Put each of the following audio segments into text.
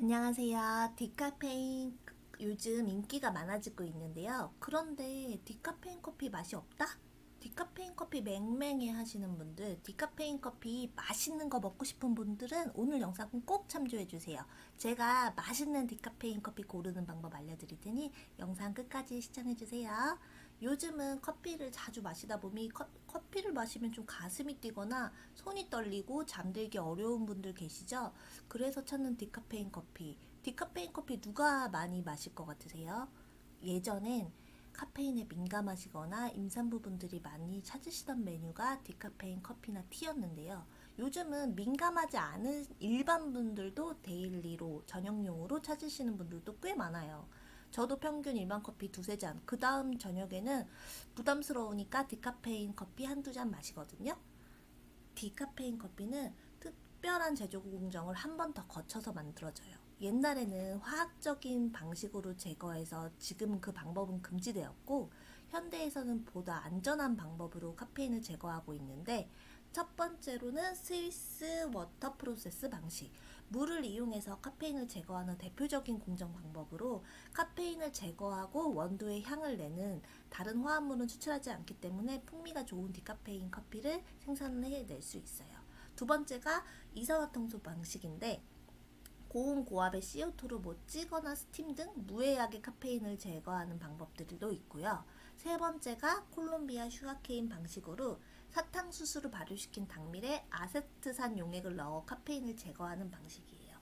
안녕하세요. 디카페인 요즘 인기가 많아지고 있는데요. 그런데 디카페인 커피 맛이 없다? 디카페인 커피 맹맹해 하시는 분들, 디카페인 커피 맛있는 거 먹고 싶은 분들은 오늘 영상 꼭 참조해 주세요. 제가 맛있는 디카페인 커피 고르는 방법 알려드릴 테니 영상 끝까지 시청해 주세요. 요즘은 커피를 자주 마시다 보니 커, 커피를 마시면 좀 가슴이 뛰거나 손이 떨리고 잠들기 어려운 분들 계시죠? 그래서 찾는 디카페인 커피. 디카페인 커피 누가 많이 마실 것 같으세요? 예전엔 카페인에 민감하시거나 임산부분들이 많이 찾으시던 메뉴가 디카페인 커피나 티였는데요. 요즘은 민감하지 않은 일반 분들도 데일리로 저녁용으로 찾으시는 분들도 꽤 많아요. 저도 평균 일반 커피 두세 잔, 그 다음 저녁에는 부담스러우니까 디카페인 커피 한두 잔 마시거든요. 디카페인 커피는 특별한 제조 공정을 한 번 더 거쳐서 만들어져요. 옛날에는 화학적인 방식으로 제거해서 지금 그 방법은 금지되었고 현대에서는 보다 안전한 방법으로 카페인을 제거하고 있는데 첫 번째로는 스위스 워터 프로세스 방식. 물을 이용해서 카페인을 제거하는 대표적인 공정 방법으로 카페인을 제거하고 원두의 향을 내는 다른 화합물은 추출하지 않기 때문에 풍미가 좋은 디카페인 커피를 생산해낼 수 있어요. 두 번째가 이산화탄소 방식인데 고온 고압의 CO2로 뭐 찌거나 스팀 등 무해하게 카페인을 제거하는 방법들도 있고요. 세 번째가 콜롬비아 슈가케인 방식으로 사탕수수를 발효시킨 당밀에 아세트산 용액을 넣어 카페인을 제거하는 방식이에요.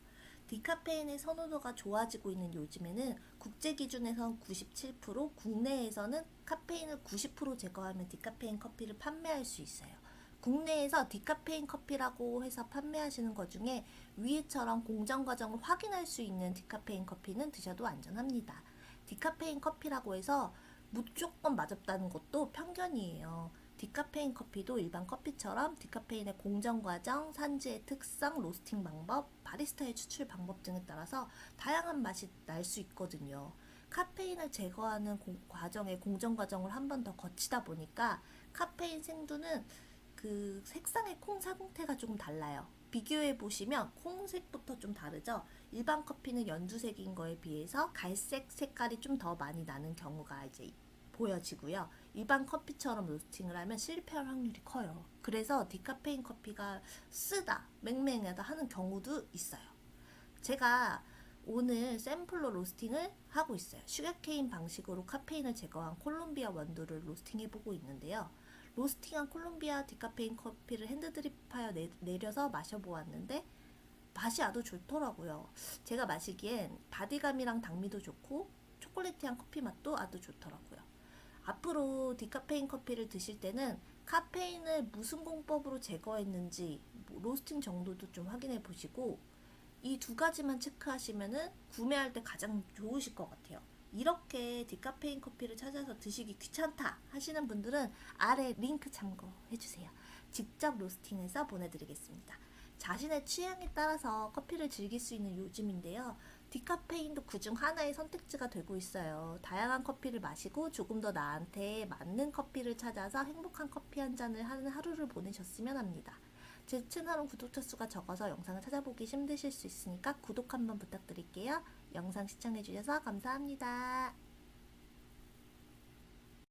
디카페인의 선호도가 좋아지고 있는 요즘에는 국제 기준에선 97%, 국내에서는 카페인을 90% 제거하면 디카페인 커피를 판매할 수 있어요. 국내에서 디카페인 커피라고 해서 판매하시는 것 중에 위에처럼 공정 과정을 확인할 수 있는 디카페인 커피는 드셔도 안전합니다. 디카페인 커피라고 해서 무조건 맛없다는 것도 편견이에요. 디카페인 커피도 일반 커피처럼 디카페인의 공정 과정, 산지의 특성, 로스팅 방법, 바리스타의 추출 방법 등에 따라서 다양한 맛이 날 수 있거든요. 카페인을 제거하는 공- 과정의 공정 과정을 한 번 더 거치다 보니까 카페인 생두는 그 색상의 콩 상태가 조금 달라요. 비교해 보시면 콩색부터 좀 다르죠. 일반 커피는 연두색인 거에 비해서 갈색 색깔이 좀 더 많이 나는 경우가 이제 보여지고요. 일반 커피처럼 로스팅을 하면 실패할 확률이 커요. 그래서 디카페인 커피가 쓰다, 맹맹하다 하는 경우도 있어요. 제가 오늘 샘플로 로스팅을 하고 있어요. 슈가케인 방식으로 카페인을 제거한 콜롬비아 원두를 로스팅해 보고 있는데요. 로스팅한 콜롬비아 디카페인 커피를 핸드드립하여 내, 내려서 마셔보았는데 맛이 아주 좋더라고요. 제가 마시기엔 바디감이랑 당미도 좋고 초콜릿한 커피 맛도 아주 좋더라고요. 앞으로 디카페인 커피를 드실 때는 카페인을 무슨 공법으로 제거했는지 뭐 로스팅 정도도 좀 확인해 보시고 이 두 가지만 체크하시면은 구매할 때 가장 좋으실 것 같아요. 이렇게 디카페인 커피를 찾아서 드시기 귀찮다 하시는 분들은 아래 링크 참고해 주세요. 직접 로스팅해서 보내드리겠습니다. 자신의 취향에 따라서 커피를 즐길 수 있는 요즘인데요. 디카페인도 그중 하나의 선택지가 되고 있어요. 다양한 커피를 마시고 조금 더 나한테 맞는 커피를 찾아서 행복한 커피 한 잔을 하는 하루를 보내셨으면 합니다. 제 채널은 구독자 수가 적어서 영상을 찾아보기 힘드실 수 있으니까 구독 한번 부탁드릴게요. 영상 시청해주셔서 감사합니다.